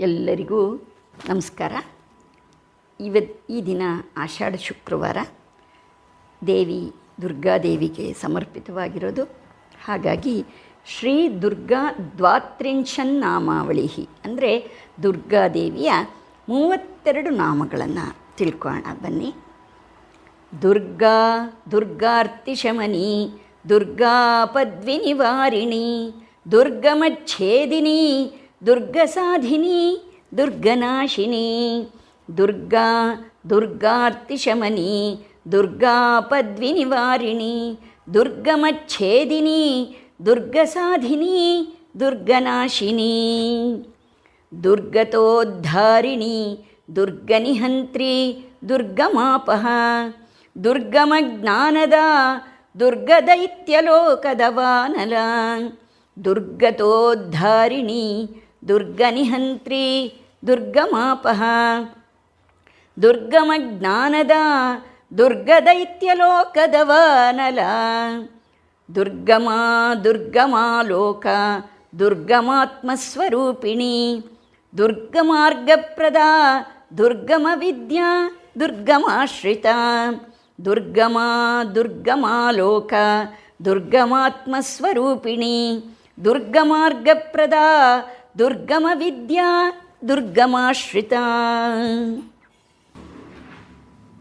ಎಲ್ಲರಿಗೂ ನಮಸ್ಕಾರ. ಇವತ್ತು ಈ ದಿನ ಆಷಾಢ ಶುಕ್ರವಾರ. ದೇವಿ ದುರ್ಗಾದೇವಿಗೆ ಸಮರ್ಪಿತವಾಗಿರೋದು. ಹಾಗಾಗಿ ಶ್ರೀ ದುರ್ಗಾ ದ್ವಾತ್ರಿಂಶನ್ ನಾಮಾವಳಿ ಅಂದರೆ ದುರ್ಗಾದೇವಿಯ ಮೂವತ್ತೆರಡು ನಾಮಗಳನ್ನು ತಿಳ್ಕೊಳ್ಳೋಣ ಬನ್ನಿ. ದುರ್ಗಾ ದುರ್ಗಾರ್ತಿಶಮನಿ దుర్గసాధిని దుర్గనాశిని దుర్గా దుర్గార్తిశమని దుర్గాపద్వినివారిణి దుర్గమచ్ఛేదిని దుర్గసాధిని దుర్గనాశిని దుర్గతోద్ధారిణి దుర్గనిహంత్రి దుర్గమాపహ దుర్గమజ్ఞానద దుర్గదైత్యలోకదవానల దుర్గతోద్ధారిణి दुर्गनिहन्त्री दुर्गमापः। दुर्गमज्ञानदा दुर्गदैत्यलोकदवानला। दुर्गमा दुर्गमालोका दुर्गमात्मस्वरूपिणी। दुर्गमार्गप्रदा दुर्गमविद्या दुर्गमाश्रिता। दुर्गमा दुर्गमालोका दुर्गमात्मस्वरूपिणी। दुर्गमार्गप्रदा దుర్గమ విద్య దుర్గమాశ్రిత.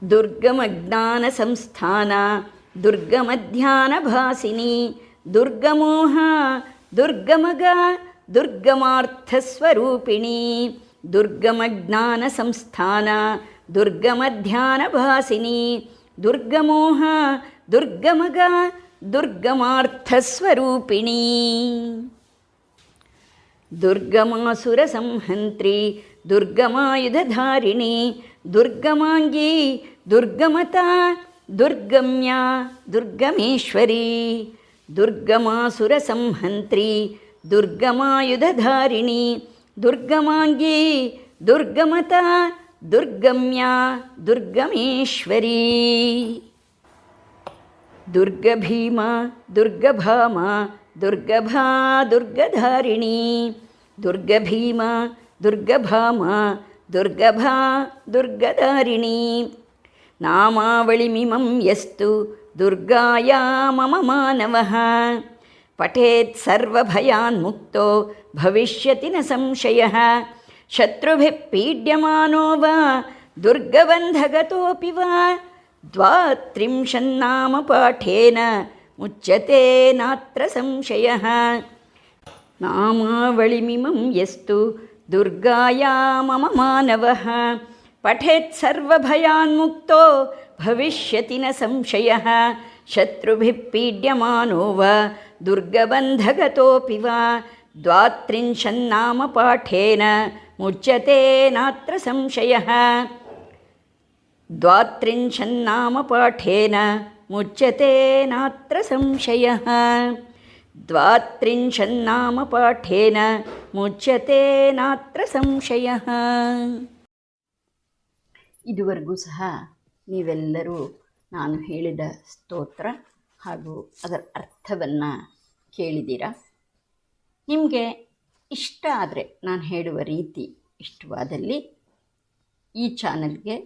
దుర్గమ జ్ఞాన సంస్థాన దుర్గమ ధ్యాన భాసిని దుర్గమోహ దుర్గమగ దుర్గమార్థస్వరూపిణి దుర్గమ జ్ఞాన సంస్థాన దుర్గమ ధ్యాన భాసిని దుర్గమోహ దుర్గమగ దుర్గమార్థస్వరూపిణి दुर्गमासुरसंहन्त्री दुर्गमायुधधारिणी दुर्गमाङ्गी दुर्गमता दुर्गम्या दुर्गमेश्वरी दुर्गमासुरसंहन्त्री दुर्गमायुधधारिणी दुर्गमाङ्गी दुर्गमता दुर्गम्या दुर्गमेश्वरी। दुर्गभीमा दुर्गभामा దుర్గభా దుర్గధారిణీ దుర్గభీమ దుర్గభామ దుర్గభా దుర్గధారిణీ. నామావళిమిమం యస్తు దుర్గాయా మమ మానవ. పఠేత్ సర్వభయాన్ముక్తో భవిష్యతి న సంశయ. శత్రుభి పీడ్యమానో వా దుర్గబంధగతోపి వా. ద్వాత్రింశన్నామ పాఠేన ముచ్యతే నాత్ర సంశయ. నామావళిమిమం ఎస్తు దుర్గాయా మమ మానవ. పఠేత్ సర్వభయాన్ముక్తో భవిష్యతి న సంశయ. శత్రుభి పీడ్యమానో వా దుర్గబంధగతోపి వా. ద్వాత్రింశన్నామ పాఠేన ముచ్యతే నాత్ర సంశయ. ద్వాత్రింశన్నామ పాఠేన मुच्यते नात्र संशयः द्वात्रिंशन्नाम पाठेन ಮುಚ್ಯತೆ ನಾತ್ರ ಸಂಶಯ ಇದುವರೆಗೂ ಸಹ ನೀವೆಲ್ಲರೂ ನಾನು ಹೇಳಿದ ಸ್ತೋತ್ರ ಹಾಗೂ ಅದರ ಅರ್ಥವನ್ನು ಕೇಳಿದ್ದೀರಾ ನಿಮಗೆ ಇಷ್ಟ ಆದರೆ ನಾನು ಹೇಳುವ ರೀತಿ ಇಷ್ಟವಾದಲ್ಲಿ ಈ ಚಾನಲ್ಗೆ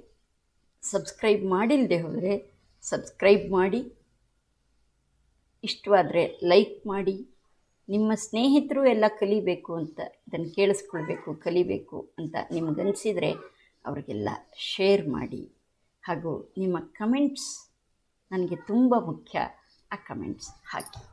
ಸಬ್ಸ್ಕ್ರೈಬ್ ಮಾಡಿಲ್ಲದೆ ಹೋದರೆ ಸಬ್ಸ್ಕ್ರೈಬ್ ಮಾಡಿ. ಇಷ್ಟವಾದರೆ ಲೈಕ್ ಮಾಡಿ. ನಿಮ್ಮ ಸ್ನೇಹಿತರು ಎಲ್ಲ ಕಲಿಬೇಕು ಅಂತ ಇದನ್ನು ಕೇಳಿಸ್ಕೊಳ್ಬೇಕು, ಕಲಿಬೇಕು ಅಂತ ನಿಮಗನ್ಸಿದರೆ ಅವರಿಗೆಲ್ಲ ಶೇರ್ ಮಾಡಿ. ಹಾಗೂ ನಿಮ್ಮ ಕಮೆಂಟ್ಸ್ ನನಗೆ ತುಂಬ ಮುಖ್ಯ. ಆ ಕಮೆಂಟ್ಸ್ ಹಾಕಿ.